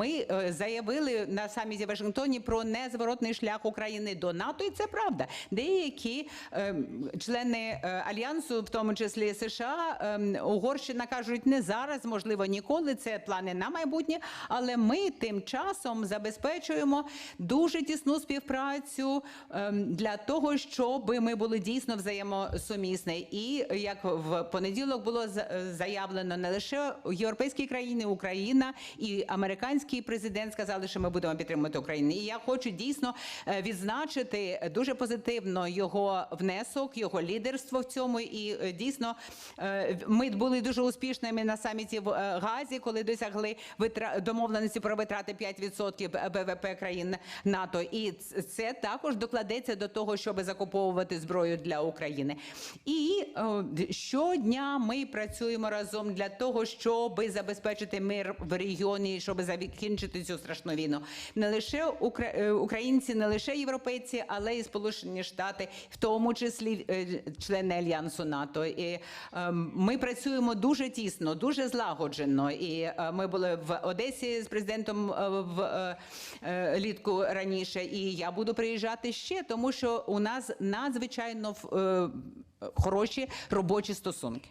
ми е, заявили на саміті Вашингтоні про незворотний шлях України до НАТО, і це правда. Деякі е, члени е, альянсу, в тому числі США, е, Угорщина кажуть, не зараз, можливо, ніколи. Це плани на майбутнє. Але ми тим часом забезпечуємо дуже тісну співпрацю е, для того, щоб ми були дійсно взаємосумісні. І як в понеділок було заявлено, не лише європейські країни, Україна і американський президент сказали, що ми будемо підтримувати Україну. І я хочу дійсно е, відзначити дуже позитивно його внесок, його лідерство в цьому. І е, дійсно е, ми були дуже успішними на саміті в Газі, коли досягли домовленості про витрати 5% БВП країн НАТО. І це також докладеться до того, щоб закуповувати зброю для України. І щодня ми працюємо разом для того, щоб забезпечити мир в регіоні, щоб закінчити цю страшну війну. Не лише е, українці, не лише європейці, але і Сполучені Штати, в тому числі е, члени альянсу НАТО. І е, ми працюємо дуже тісно, дуже злагоджено. І е, ми були в Одесі з президентом в літку раніше. І я буду приїжджати ще, тому що у нас надзвичайно хороші робочі стосунки.